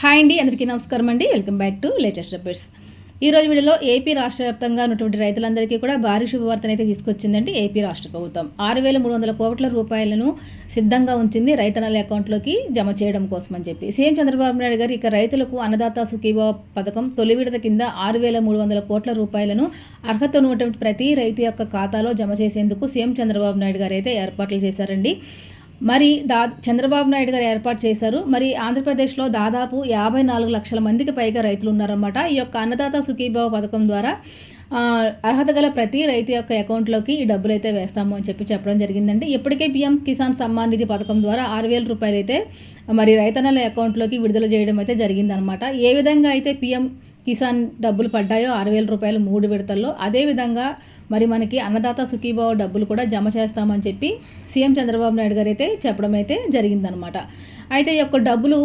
Hi అండి అందరికీ నమస్కారం అండి. Welcome back to latest updates. ఈ రోజు వీడియోలో ఏపీ రాష్ట్ర వ్యాప్తంగా ఉన్నటువంటి రైతులందరికీ కూడా భారీ శుభవార్తను అయితే తీసుకొచ్చిందండి ఏపీ రాష్ట్ర ప్రభుత్వం. ఆరు వేల మూడు వందల కోట్ల రూపాయలను సిద్ధంగా ఉంచింది రైతన్నల అకౌంట్లోకి జమ చేయడం కోసం అని చెప్పి. సీఎం చంద్రబాబు నాయుడు గారు ఇక రైతులకు అన్నదాత సుఖీభావ పథకం తొలి విడత కింద ఆరు వేల మూడు వందల కోట్ల రూపాయలను అర్హత ఉన్నటువంటి ప్రతి రైతు యొక్క ఖాతాలో జమ చేసేందుకు సీఎం చంద్రబాబు నాయుడు గారు అయితే ఏర్పాట్లు చేశారండి. మరి దా చంద్రబాబు నాయుడు గారు ఏర్పాటు చేశారు. మరి ఆంధ్రప్రదేశ్లో దాదాపు యాభై నాలుగు లక్షల మందికి పైగా రైతులు ఉన్నారన్నమాట. ఈ యొక్క అన్నదాత సుఖీభావ పథకం ద్వారా అర్హత గల ప్రతి రైతు యొక్క అకౌంట్లోకి ఈ డబ్బులు అయితే వేస్తాము అని చెప్పి చెప్పడం జరిగిందండి. ఇప్పటికే పిఎం కిసాన్ సమ్మాన్ నిధి పథకం ద్వారా ఆరు వేల రూపాయలు అయితే మరి రైతన్నల అకౌంట్లోకి విడుదల చేయడం అయితే జరిగిందనమాట ఏ విధంగా అయితే పిఎం కిసాన్ డబ్బులు పడ్డాయో ఆరు వేల రూపాయలు మూడు విడతల్లో అదేవిధంగా మరి మనకి అన్నదాత సుఖీభావ డబ్బులు కూడా జమ చేస్తామని చెప్పి సీఎం చంద్రబాబు నాయుడు గారు అయితే చెప్పడం అయితే జరిగిందనమాట అయితే ఈ యొక్క డబ్బులు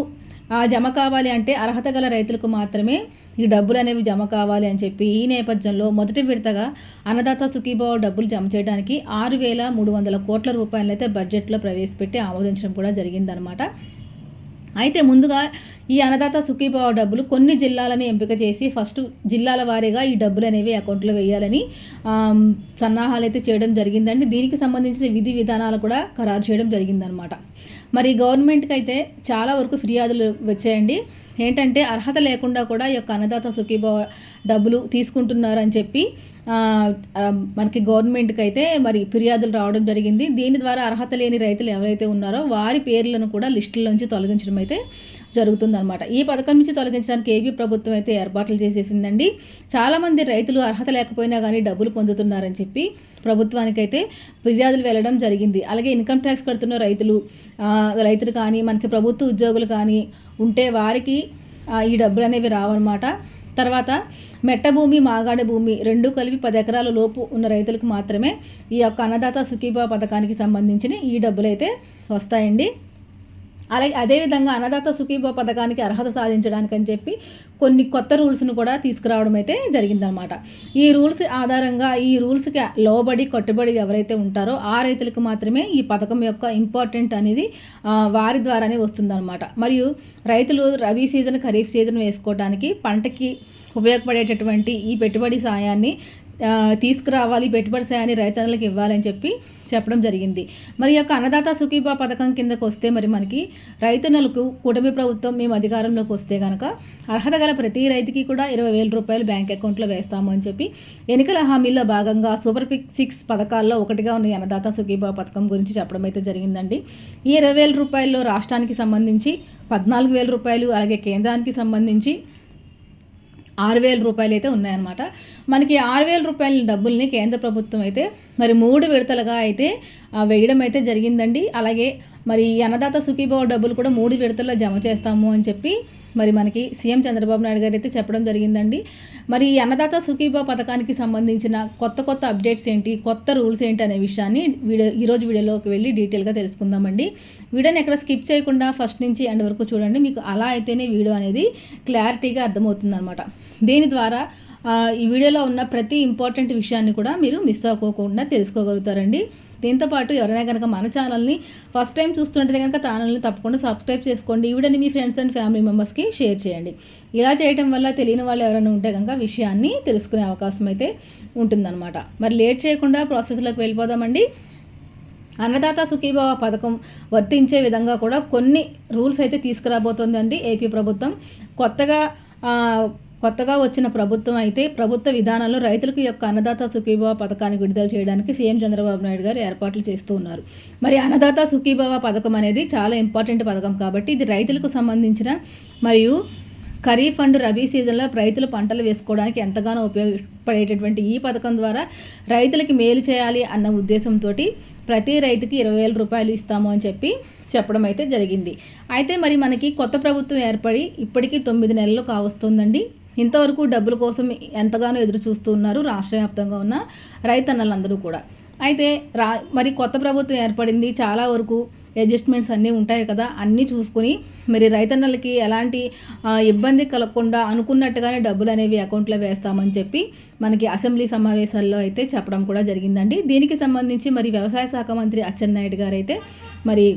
జమ కావాలి అంటే అర్హత గల రైతులకు మాత్రమే ఈ డబ్బులు అనేవి జమ కావాలి అని చెప్పి ఈ నేపథ్యంలో మొదటి విడతగా అన్నదాత సుఖీభావ డబ్బులు జమ చేయడానికి ఆరు వేల మూడు వందల కోట్ల రూపాయలు అయితే బడ్జెట్లో ప్రవేశపెట్టి ఆమోదించడం కూడా జరిగిందనమాట అయితే ముందుగా ఈ అన్నదాత సుఖీభావ డబ్బులు కొన్ని జిల్లాలని ఎంపిక చేసి ఫస్ట్ జిల్లాల వారీగా ఈ డబ్బులు అనేవి అకౌంట్లో వేయాలని సన్నాహాలు అయితే చేయడం జరిగిందండి. దీనికి సంబంధించిన విధి విధానాలు కూడా ఖరారు చేయడం జరిగిందనమాట మరి గవర్నమెంట్కి అయితే చాలా వరకు ఫిర్యాదులు వచ్చాయండి. ఏంటంటే అర్హత లేకుండా కూడా ఈ యొక్క అన్నదాత సుఖీభావ డబ్బులు తీసుకుంటున్నారని చెప్పి మనకి గవర్నమెంట్కి అయితే మరి ఫిర్యాదులు రావడం జరిగింది. దీని ద్వారా అర్హత లేని రైతులు ఎవరైతే ఉన్నారో వారి పేర్లను కూడా లిస్టుల్లోంచి తొలగించడం అయితే జరుగుతుందన్నమాట. ఈ పథకం నుంచి తొలగించడానికి ఏపీ ప్రభుత్వం అయితే ఏర్పాట్లు చేసేసిందండి. చాలామంది రైతులు అర్హత లేకపోయినా కానీ డబ్బులు పొందుతున్నారని చెప్పి ప్రభుత్వానికైతే ఫిర్యాదులు వెళ్ళడం జరిగింది. అలాగే ఇన్కమ్ ట్యాక్స్ కడుతున్న రైతులు రైతులు కానీ మనకి ప్రభుత్వ ఉద్యోగులు కానీ ఉంటే వారికి ఈ డబ్బులు అనేవి రావన్నమాట. తర్వాత మెట్ట భూమి మాగాడ భూమి రెండు కలిపి పది ఎకరాల లోపు ఉన్న రైతులకు మాత్రమే ఈ యొక్క అన్నదాత సుఖీభా పథకానికి సంబంధించిన ఈ డబ్బులు అయితే వస్తాయండి. అలాగే అదేవిధంగా అన్నదాత సుఖీభా పథకానికి అర్హత సాధించడానికి అని చెప్పి కొన్ని కొత్త రూల్స్ను కూడా తీసుకురావడం అయితే జరిగిందనమాట ఈ రూల్స్ ఆధారంగా ఈ రూల్స్కి లోబడి కట్టుబడి ఎవరైతే ఉంటారో ఆ రైతులకు మాత్రమే ఈ పథకం యొక్క ఇంపార్టెంట్ అనేది వారి ద్వారానే వస్తుందన్నమాట. మరియు రైతులు రబీ సీజన్ ఖరీఫ్ సీజన్ వేసుకోవడానికి పంటకి ఉపయోగపడేటటువంటి ఈ పెట్టుబడి సాయాన్ని తీసుకురావాలి పెట్టుబడి సాయాన్ని రైతన్నలకు ఇవ్వాలని చెప్పి చెప్పడం జరిగింది. మరి యొక్క అన్నదాత సుఖీబా పథకం కిందకు వస్తే మరి మనకి రైతన్నలకు కూటమి ప్రభుత్వం మేము అధికారంలోకి వస్తే కనుక అర్హత గల ప్రతి రైతుకి కూడా ఇరవై వేల రూపాయలు బ్యాంక్ అకౌంట్లో వేస్తాము అని చెప్పి ఎన్నికల హామీల్లో భాగంగా సూపర్ పిక్ సిక్స్ పథకాల్లో ఒకటిగా ఉన్న అన్నదాత సుఖీబా పథకం గురించి చెప్పడం అయితే జరిగిందండి. ఈ ఇరవై వేల రూపాయల్లో రాష్ట్రానికి సంబంధించి పద్నాలుగు వేల రూపాయలు అలాగే కేంద్రానికి సంబంధించి ఆరు వేల రూపాయలు అయితే ఉన్నాయన్నమాట. మనకి ఆరు వేల రూపాయల డబ్బుల్ని కేంద్ర ప్రభుత్వం అయితే మరి మూడు విడతలుగా అయితే వేయడం అయితే జరిగిందండి. అలాగే మరి అన్నదాత సుఖీభావ డబ్బులు కూడా మూడు విడతల్లో జమ చేస్తాము అని చెప్పి మరి మనకి సీఎం చంద్రబాబు నాయుడు గారు అయితే చెప్పడం జరిగిందండి. మరి ఈ అన్నదాత సుఖీభా పథకానికి సంబంధించిన కొత్త కొత్త అప్డేట్స్ ఏంటి కొత్త రూల్స్ ఏంటి అనే విషయాన్ని వీడియో ఈరోజు వీడియోలోకి వెళ్ళి డీటెయిల్గా తెలుసుకుందామండి. వీడియోని ఎక్కడ స్కిప్ చేయకుండా ఫస్ట్ నుంచి ఎండ్ వరకు చూడండి. మీకు అలా అయితేనే వీడియో అనేది క్లారిటీగా అర్థమవుతుంది అనమాట దీని ద్వారా ఈ వీడియోలో ఉన్న ప్రతి ఇంపార్టెంట్ విషయాన్ని కూడా మీరు మిస్ అవ్వకోకుండా తెలుసుకోగలుగుతారండి. దీంతోపాటు ఎవరైనా కనుక మన ఛానల్ని ఫస్ట్ టైం చూస్తుంటే కనుక ఛానల్ని తప్పకుండా సబ్స్క్రైబ్ చేసుకోండి. ఈ వీడియోని మీ ఫ్రెండ్స్ అండ్ ఫ్యామిలీ మెంబర్స్కి షేర్ చేయండి. ఇలా చేయటం వల్ల తెలియని వాళ్ళు ఎవరైనా ఉంటే కనుక విషయాన్ని తెలుసుకునే అవకాశం అయితే ఉంటుందన్నమాట. మరి లేట్ చేయకుండా ప్రాసెస్లోకి వెళ్ళిపోదామండి. అన్నదాత సుఖీభావ పథకం వర్తించే విధంగా కూడా కొన్ని రూల్స్ అయితే తీసుకురాబోతోందండి ఏపీ ప్రభుత్వం. కొత్తగా కొత్తగా వచ్చిన ప్రభుత్వం అయితే ప్రభుత్వ విధానంలో రైతులకు యొక్క అన్నదాత సుఖీభావ పథకాన్ని విడుదల చేయడానికి సీఎం చంద్రబాబు నాయుడు గారు ఏర్పాట్లు చేస్తూ ఉన్నారు. మరి అన్నదాత సుఖీభావ పథకం అనేది చాలా ఇంపార్టెంట్ పథకం కాబట్టి ఇది రైతులకు సంబంధించిన మరియు ఖరీఫ్ అండ్ రబీ సీజన్లో రైతులు పంటలు వేసుకోవడానికి ఎంతగానో ఉపయోగపడేటటువంటి ఈ పథకం ద్వారా రైతులకి మేలు చేయాలి అన్న ఉద్దేశంతో ప్రతి రైతుకి ఇరవై వేల రూపాయలు ఇస్తాము అని చెప్పి చెప్పడం అయితే జరిగింది. అయితే మరి మనకి కొత్త ప్రభుత్వం ఏర్పడి ఇప్పటికీ తొమ్మిది నెలలు కావస్తుందండి. ఇంతవరకు డబ్బుల కోసం ఎంతగానో ఎదురు చూస్తూ ఉన్నారు రాష్ట్ర వ్యాప్తంగా ఉన్న రైతన్నలందరూ కూడా. అయితే రా మరి కొత్త ప్రభుత్వం ఏర్పడింది చాలా వరకు అడ్జస్ట్మెంట్స్ అన్నీ ఉంటాయి కదా అన్నీ చూసుకొని మరి రైతన్నలకి ఎలాంటి ఇబ్బంది కలగకుండా అనుకున్నట్టుగానే డబ్బులు అనేవి అకౌంట్లో వేస్తామని చెప్పి మనకి అసెంబ్లీ సమావేశాల్లో అయితే చెప్పడం కూడా జరిగిందండి. దీనికి సంబంధించి మరి వ్యవసాయ శాఖ మంత్రి అచ్చెన్నాయుడు గారు అయితే మరి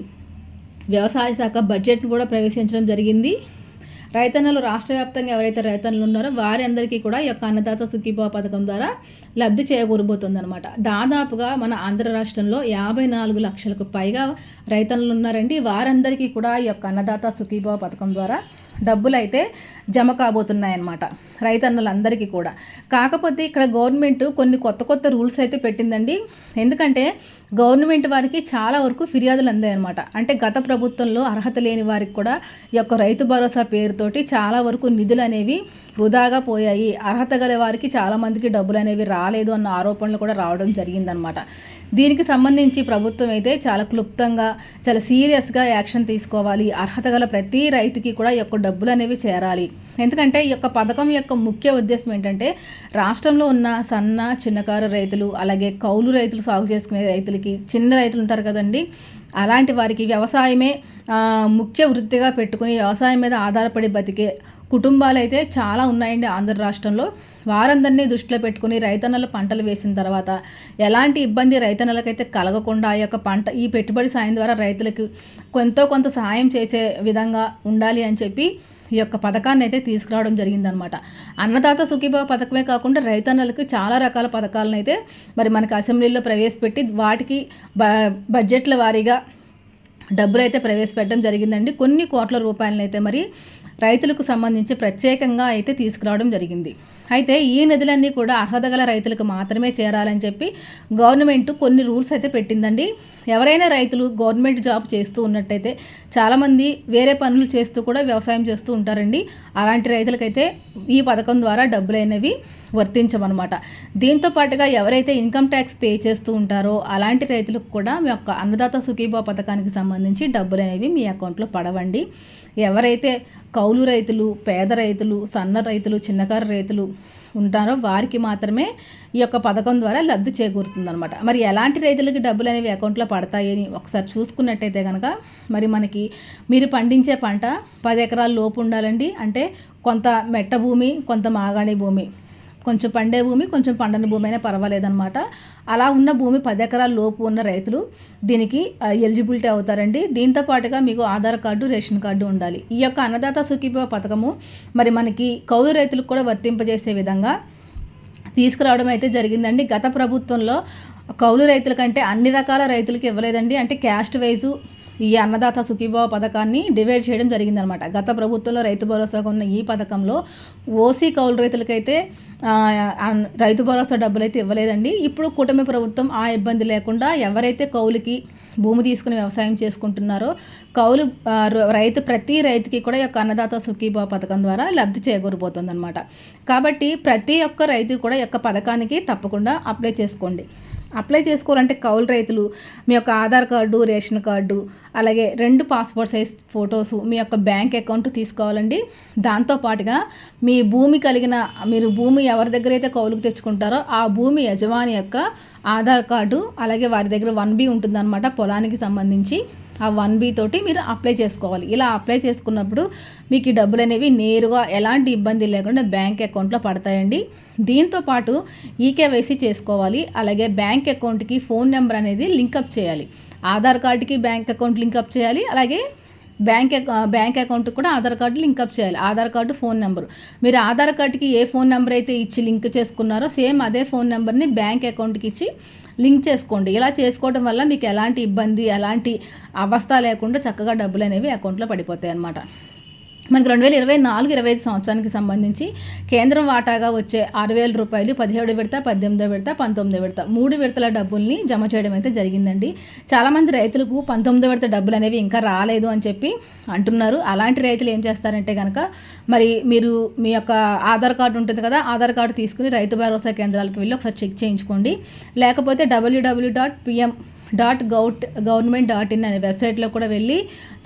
వ్యవసాయ శాఖ బడ్జెట్ను కూడా ప్రవేశించడం జరిగింది. రైతన్నలు రాష్ట్ర వ్యాప్తంగా ఎవరైతే రైతన్నులు ఉన్నారో వారి అందరికీ కూడా ఈ యొక్క అన్నదాత సుఖీభావ పథకం ద్వారా లబ్ధి చేకూరబోతుంది అనమాట దాదాపుగా మన ఆంధ్ర రాష్ట్రంలో యాభై నాలుగు లక్షలకు పైగా రైతన్నులు ఉన్నారండి. వారందరికీ కూడా ఈ యొక్క అన్నదాత సుఖీభావ పథకం ద్వారా డబ్బులు అయితే జమ కాబోతున్నాయన్నమాట రైతన్నలందరికీ కూడా. కాకపోతే ఇక్కడ గవర్నమెంట్ కొన్ని కొత్త కొత్త రూల్స్ అయితే పెట్టిందండి. ఎందుకంటే గవర్నమెంట్ వారికి చాలా వరకు ఫిర్యాదులు అందాయన్నమాట. అంటే గత ప్రభుత్వంలో అర్హత లేని వారికి కూడా ఈ యొక్క రైతు భరోసా పేరుతోటి చాలా వరకు నిధులు అనేవి వృధాగా పోయాయి. అర్హత గల వారికి చాలామందికి డబ్బులు అనేవి రాలేదు అన్న ఆరోపణలు కూడా రావడం జరిగిందనమాట దీనికి సంబంధించి ప్రభుత్వం అయితే చాలా క్లుప్తంగా చాలా సీరియస్గా యాక్షన్ తీసుకోవాలి. అర్హత గల ప్రతి రైతుకి కూడా ఈ యొక్క డబ్బులు అనేవి చేరాలి. ఎందుకంటే ఈ యొక్క పథకం యొక్క ముఖ్య ఉద్దేశం ఏంటంటే రాష్ట్రంలో ఉన్న సన్న చిన్నకారు రైతులు అలాగే కౌలు రైతులు సాగు చేసుకునే రైతులకి చిన్న రైతులు ఉంటారు కదండి అలాంటి వారికి వ్యవసాయమే ముఖ్య వృత్తిగా పెట్టుకుని వ్యవసాయం మీద ఆధారపడి బతికే కుటుంబాలు అయితే చాలా ఉన్నాయండి ఆంధ్ర రాష్ట్రంలో. వారందరినీ దృష్టిలో పెట్టుకుని రైతన్నలు పంటలు వేసిన తర్వాత ఎలాంటి ఇబ్బంది రైతన్నలకైతే కలగకుండా ఆ యొక్క పంట ఈ పెట్టుబడి సాయం ద్వారా రైతులకు కొంత కొంత సహాయం చేసే విధంగా ఉండాలి అని చెప్పి ఈ యొక్క పథకాన్ని అయితే తీసుకురావడం జరిగిందనమాట అన్నదాత సుఖీభావ పథకమే కాకుండా రైతన్నలకు చాలా రకాల పథకాలను అయితే మరి మనకి అసెంబ్లీలో ప్రవేశపెట్టి వాటికి బ బడ్జెట్ల వారీగా డబ్బులు అయితే ప్రవేశపెట్టడం జరిగిందండి. కొన్ని కోట్ల రూపాయలను అయితే మరి రైతులకు సంబంధించి ప్రత్యేకంగా అయితే తీసుకురావడం జరిగింది. అయితే ఈ నిధులన్నీ కూడా అర్హత గల రైతులకు మాత్రమే చేరాలని చెప్పి గవర్నమెంట్ కొన్ని రూల్స్ అయితే పెట్టిందండి. ఎవరైనా రైతులు గవర్నమెంట్ జాబ్ చేస్తూ ఉన్నట్టయితే చాలామంది వేరే పనులు చేస్తూ కూడా వ్యవసాయం చేస్తూ ఉంటారండి. అలాంటి రైతులకైతే ఈ పథకం ద్వారా డబ్బులు అనేవి వర్తించమన్నమాట. దీంతో పాటుగా ఎవరైతే ఇన్కమ్ ట్యాక్స్ పే చేస్తూ ఉంటారో అలాంటి రైతులకు కూడా మీ యొక్క అన్నదాత సుఖీభా పథకానికి సంబంధించి డబ్బులు అనేవి మీ అకౌంట్లో పడవండి. ఎవరైతే కౌలు రైతులు పేద రైతులు సన్న రైతులు చిన్నకారు రైతులు ఉంటారో వారికి మాత్రమే ఈ యొక్క పథకం ద్వారా లబ్ధి చేకూరుతుంది అనమాట మరి ఎలాంటి రైతులకి డబ్బులు అనేవి అకౌంట్లో పడతాయని ఒకసారి చూసుకున్నట్టయితే కనుక మరి మనకి మీరు పండించే పంట పది ఎకరాల లోపు ఉండాలండి. అంటే కొంత మెట్ట భూమి కొంత మాగాణి భూమి. కొంచెం పండే భూమి కొంచెం పండని భూమి అయినా పర్వాలేదన్నమాట. అలా ఉన్న భూమి పది ఎకరాల లోపు ఉన్న రైతులు దీనికి ఎలిజిబిలిటీ అవుతారండి. దీంతో పాటుగా మీకు ఆధార్ కార్డు రేషన్ కార్డు ఉండాలి. ఈ యొక్క అన్నదాత సుఖీభ పథకము మరి మనకి కౌలు రైతులకు కూడా వర్తింపజేసే విధంగా తీసుకురావడం అయితే జరిగిందండి. గత ప్రభుత్వంలో కౌలు రైతుల కంటే అన్ని రకాల రైతులకు ఇవ్వలేదండి. అంటే క్యాస్ట్ వైజు ఈ అన్నదాత సుఖీభావ పథకాన్ని డివైడ్ చేయడం జరిగిందనమాట. గత ప్రభుత్వంలో రైతు భరోసాగా ఉన్న ఈ పథకంలో ఓసీ కౌలు రైతులకైతే రైతు భరోసా డబ్బులైతే ఇవ్వలేదండి. ఇప్పుడు కూటమి ప్రభుత్వం ఆ ఇబ్బంది లేకుండా ఎవరైతే కౌలుకి భూమి తీసుకుని వ్యవసాయం చేసుకుంటున్నారో కౌలు రైతు ప్రతి రైతుకి కూడా యొక్క అన్నదాత సుఖీభావ పథకం ద్వారా లబ్ధి చేకూరిపోతుంది అనమాట కాబట్టి ప్రతి ఒక్క రైతు కూడా యొక్క పథకానికి తప్పకుండా అప్లై చేసుకోండి. అప్లై చేసుకోవాలంటే కౌలు రైతులు మీ యొక్క ఆధార్ కార్డు రేషన్ కార్డు అలాగే రెండు పాస్పోర్ట్ సైజ్ ఫొటోస్ మీ యొక్క బ్యాంక్ అకౌంట్ తీసుకోవాలండి. దాంతోపాటుగా మీ భూమి కలిగిన మీరు భూమి ఎవరి దగ్గర అయితే కౌలుకు తెచ్చుకుంటారో ఆ భూమి యజమాని యొక్క ఆధార్ కార్డు అలాగే వారి దగ్గర వన్ బి ఉంటుందన్నమాట పొలానికి సంబంధించి. ఆ వన్ బి తోటి మీరు అప్లై చేసుకోవాలి. ఇలా అప్లై చేసుకున్నప్పుడు మీకు ఈ డబ్బులు అనేవి నేరుగా ఎలాంటి ఇబ్బంది లేకుండా బ్యాంక్ అకౌంట్లో పడతాయండి. దీంతో పాటు ఈకేవైసీ చేసుకోవాలి. అలాగే బ్యాంక్ అకౌంట్కి ఫోన్ నెంబర్ అనేది లింకప్ చేయాలి. ఆధార్ కార్డుకి బ్యాంక్ అకౌంట్ లింకప్ చేయాలి. అలాగే బ్యాంక్ బ్యాంక్ అకౌంట్ కూడా ఆధార్ కార్డు లింకప్ చేయాలి. Aadhaar card phone number. మీరు ఆధార్ కార్డుకి ఏ ఫోన్ నెంబర్ అయితే ఇచ్చి లింక్ చేసుకున్నారో సేమ్ అదే ఫోన్ నెంబర్ని బ్యాంక్ అకౌంట్కి ఇచ్చి లింక్ చేసుకోండి. ఇలా చేసుకోవడం వల్ల మీకు ఎలాంటి ఇబ్బంది ఎలాంటి అవస్థ లేకుండా చక్కగా డబ్బులు అనేవి అకౌంట్లో పడిపోతాయి అన్నమాట మనకి రెండు వేల ఇరవై నాలుగు ఇరవై ఐదు సంవత్సరానికి సంబంధించి కేంద్రం వాటాగా వచ్చే ఆరు వేల రూపాయలు పదిహేడు విడత పద్దెనిమిదో విడత పంతొమ్మిదో విడత. మూడు విడతల డబ్బుల్ని జమ చేయడం అయితే జరిగిందండి. చాలామంది రైతులకు పంతొమ్మిదో విడత డబ్బులు అనేవి ఇంకా రాలేదు అని చెప్పి అంటున్నారు. అలాంటి రైతులు ఏం చేస్తారంటే కనుక మరి మీరు మీ యొక్క ఆధార్ కార్డు ఉంటుంది కదా ఆధార్ కార్డు తీసుకుని రైతు భరోసా కేంద్రాలకు వెళ్ళి ఒకసారి చెక్ చేయించుకోండి. లేకపోతే W W dot PM dot gov government dot in అనే వెబ్సైట్లో కూడా వెళ్ళి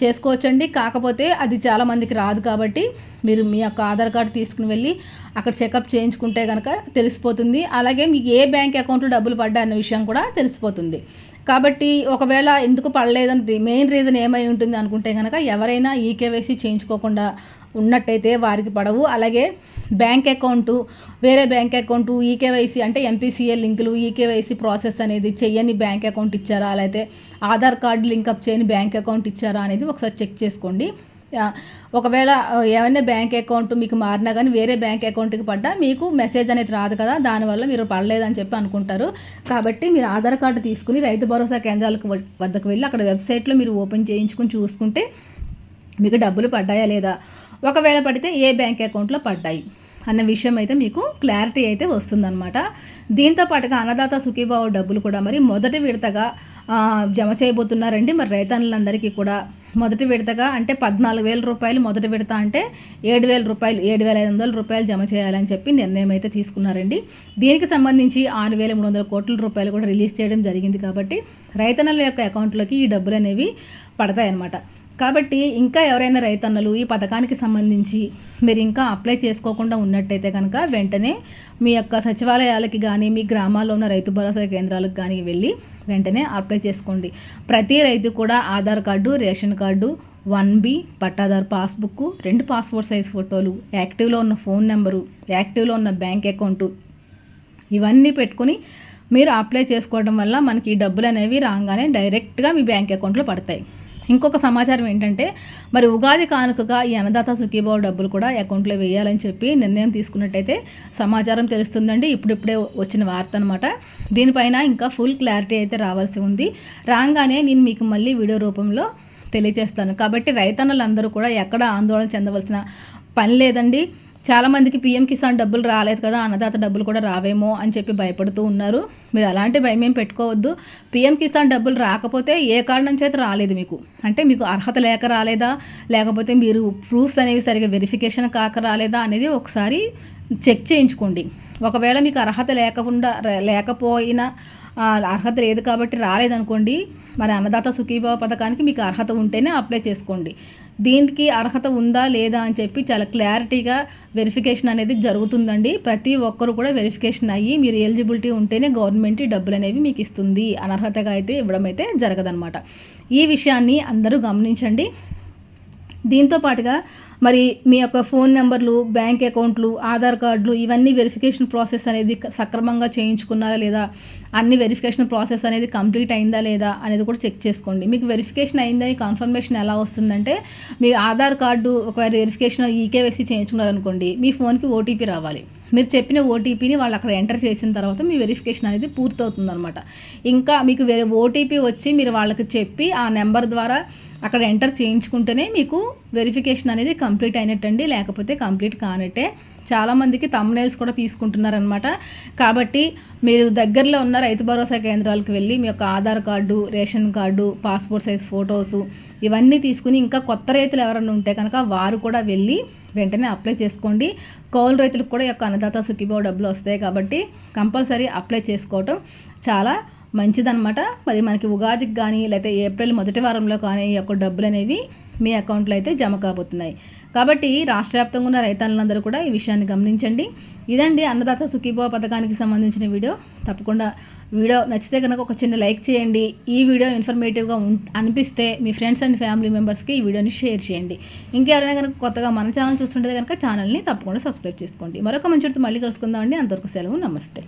చేసుకోవచ్చండి. కాకపోతే అది చాలామందికి రాదు కాబట్టి మీరు మీ యొక్క ఆధార్ కార్డు తీసుకుని వెళ్ళి అక్కడ చెకప్ చేయించుకుంటే కనుక తెలిసిపోతుంది. అలాగే మీకు ఏ బ్యాంక్ అకౌంట్లో డబ్బులు పడ్డా అనే విషయం కూడా తెలిసిపోతుంది. కాబట్టి ఒకవేళ ఎందుకు పడలేదని మెయిన్ రీజన్ ఏమై ఉంటుంది అనుకుంటే కనుక ఎవరైనా ఈకేవైసీ చేయించుకోకుండా ఉన్నట్టయితే వారికి పడవు. అలాగే బ్యాంక్ అకౌంటు వేరే బ్యాంక్ అకౌంటు ఈకేవైసీ అంటే ఎంపీసీఎల్ లింకులు ఈకేవైసీ ప్రాసెస్ అనేది చేయని బ్యాంక్ అకౌంట్ ఇచ్చారా? లేకపోతే ఆధార్ కార్డు లింకప్ చేయని బ్యాంక్ అకౌంట్ ఇచ్చారా? అనేది ఒకసారి చెక్ చేసుకోండి. ఒకవేళ ఏమైనా బ్యాంక్ అకౌంట్ మీకు మారినా కానీ వేరే బ్యాంక్ అకౌంట్కి పడ్డా మీకు మెసేజ్ అనేది రాదు కదా దానివల్ల మీరు పడలేదని చెప్పి అనుకుంటారు. కాబట్టి మీరు ఆధార్ కార్డు తీసుకుని రైతు భరోసా కేంద్రాలకు వద్దకు వెళ్ళి అక్కడ వెబ్సైట్లో మీరు ఓపెన్ చేయించుకుని చూసుకుంటే మీకు డబ్బులు పడ్డాయా లేదా? ఒకవేళ పడితే ఏ బ్యాంక్ అకౌంట్లో పడ్డాయి అన్న విషయం అయితే మీకు క్లారిటీ అయితే వస్తుందన్నమాట. దీంతో పాటుగా అన్నదాత సుఖీభావ డబ్బులు కూడా మరి మొదటి విడతగా జమ చేయబోతున్నారండి. మరి రైతన్నులందరికీ కూడా మొదటి విడతగా అంటే పద్నాలుగు వేల రూపాయలు మొదటి విడత అంటే ఏడు వేల రూపాయలు ఏడు వేల ఐదు వందల రూపాయలు జమ చేయాలని చెప్పి నిర్ణయం అయితే తీసుకున్నారండి. దీనికి సంబంధించి ఆరు వేల మూడు వందల కోట్ల రూపాయలు కూడా రిలీజ్ చేయడం జరిగింది కాబట్టి రైతన్నల యొక్క అకౌంట్లోకి ఈ డబ్బులు అనేవి పడతాయన్నమాట. కాబట్టి ఇంకా ఎవరైనా రైతన్నలు ఈ పథకానికి సంబంధించి మీరు ఇంకా అప్లై చేసుకోకుండా ఉన్నట్టయితే కనుక వెంటనే మీ యొక్క సచివాలయాలకి కానీ మీ గ్రామాల్లో ఉన్న రైతు భరోసా కేంద్రాలకు కానీ వెళ్ళి వెంటనే అప్లై చేసుకోండి. ప్రతి రైతు కూడా Aadhaar card ration card one B పట్టాదారు పాస్బుక్ రెండు పాస్పోర్ట్ సైజ్ ఫోటోలు యాక్టివ్లో ఉన్న ఫోన్ నెంబరు యాక్టివ్లో ఉన్న బ్యాంక్ అకౌంటు ఇవన్నీ పెట్టుకొని మీరు అప్లై చేసుకోవడం వల్ల మనకి ఈ డబ్బులు అనేవి రాగానే డైరెక్ట్గా మీ బ్యాంక్ అకౌంట్లో పడతాయి. ఇంకొక సమాచారం ఏంటంటే మరి ఉగాది కానుకగా ఈ అన్నదాత సుఖీభావ డబ్బులు కూడా అకౌంట్లో వేయాలని చెప్పి నిర్ణయం తీసుకున్నట్టయితే సమాచారం తెలుస్తుందండి. ఇప్పుడిప్పుడే వచ్చిన వార్త అనమాట దీనిపైన ఇంకా ఫుల్ క్లారిటీ అయితే రావాల్సి ఉంది. రాగానే నేను మీకు మళ్ళీ వీడియో రూపంలో తెలియజేస్తాను. కాబట్టి రైతన్నలందరూ కూడా ఎక్కడ ఆందోళన చెందవలసిన పని లేదండి. చాలామందికి పీఎం కిసాన్ డబ్బులు రాలేదు కదా అన్నదాత డబ్బులు కూడా రావేమో అని చెప్పి భయపడుతూ ఉన్నారు. మీరు అలాంటి భయం ఏం పెట్టుకోవద్దు. పీఎం కిసాన్ డబ్బులు రాకపోతే ఏ కారణం చేత రాలేదు మీకు? అంటే మీకు అర్హత లేక రాలేదా? లేకపోతే మీరు ప్రూఫ్స్ అనేవి సరిగా వెరిఫికేషన్ కాక రాలేదా అనేది ఒకసారి చెక్ చేయించుకోండి. ఒకవేళ మీకు అర్హత లేకుండా లేకపోయినా అర్హత లేదు కాబట్టి రాలేదనుకోండి మరి అన్నదాత సుఖీభావ పథకానికి మీకు అర్హత ఉంటేనే అప్లై చేసుకోండి. దీనికి అర్హత ఉందా లేదా అని చెప్పి చాలా క్లారిటీగా వెరిఫికేషన్ అనేది జరుగుతుందండి. ప్రతి ఒక్కరు కూడా వెరిఫికేషన్ అయ్యి మీరు ఎలిజిబిలిటీ ఉంటేనే గవర్నమెంట్ డబ్బులు అనేవి మీకు ఇస్తుంది. అనర్హతగా అయితే ఇవ్వడం అయితే జరగదనమాట ఈ విషయాన్ని అందరూ గమనించండి. దీంతో పాటుగా మరి మీ యొక్క ఫోన్ నెంబర్లు బ్యాంక్ అకౌంట్లు ఆధార్ కార్డులు ఇవన్నీ వెరిఫికేషన్ ప్రాసెస్ అనేది సక్రమంగా చేయించుకున్నారా లేదా? అన్ని వెరిఫికేషన్ ప్రాసెస్ అనేది కంప్లీట్ అయిందా లేదా అనేది కూడా చెక్ చేసుకోండి. మీకు వెరిఫికేషన్ అయిందని కన్ఫర్మేషన్ ఎలా వస్తుందంటే మీ ఆధార్ కార్డు ఒకవేళ వెరిఫికేషన్ ఈకేవైసీ చేయించుకున్నారనుకోండి మీ ఫోన్కి ఓటీపీ రావాలి. మీరు చెప్పిన ఓటీపీని వాళ్ళు అక్కడ ఎంటర్ చేసిన తర్వాత మీ వెరిఫికేషన్ అనేది పూర్తవుతుందనమాట ఇంకా మీకు వేరే ఓటీపీ వచ్చి మీరు వాళ్ళకి చెప్పి ఆ నెంబర్ ద్వారా అక్కడ ఎంటర్ చేయించుకుంటేనే మీకు వెరిఫికేషన్ అనేది కంప్లీట్ అయినట్టండి లేకపోతే కంప్లీట్ కానట్టే. చాలామందికి తమ్నేల్స్ కూడా తీసుకుంటున్నారనమాట కాబట్టి మీరు దగ్గరలో ఉన్న రైతు భరోసా కేంద్రాలకు వెళ్ళి మీ యొక్క Aadhaar card ration card passport size photos ఇవన్నీ తీసుకుని ఇంకా కొత్త రైతులు ఎవరైనా ఉంటే కనుక వారు కూడా వెళ్ళి వెంటనే అప్లై చేసుకోండి. కౌలు రైతులకు కూడా యొక్క అన్నదాత సుఖీభావ డబ్బులు వస్తాయి కాబట్టి కంపల్సరీ అప్లై చేసుకోవటం చాలా మంచిదనమాట మరి మనకి ఉగాదికి కానీ లేకపోతే ఏప్రిల్ మొదటి వారంలో కానీ ఈ యొక్క డబ్బులు అనేవి మీ అకౌంట్లో అయితే జమ కాబోతున్నాయి. కాబట్టి రాష్ట్ర వ్యాప్తంగా ఉన్న రైతాంగులందరూ కూడా ఈ విషయాన్ని గమనించండి. ఇదండి అన్నదాత సుఖీభవ పథకానికి సంబంధించిన వీడియో. తప్పకుండా వీడియో నచ్చితే కనుక ఒక చిన్న లైక్ చేయండి. ఈ వీడియో ఇన్ఫర్మేటివ్గా ఉం అనిపిస్తే మీ ఫ్రెండ్స్ అండ్ ఫ్యామిలీ మెంబర్స్కి ఈ వీడియోని షేర్ చేయండి. ఇంకెవరైనా కనుక కొత్తగా మన ఛానల్ చూస్తుంటే కనుక ఛానల్ని తప్పకుండా సబ్స్క్రైబ్ చేసుకోండి. మరొక మంచి మళ్ళీ కలుసుకుందామండి. అంతవరకు సెలవు. నమస్తే.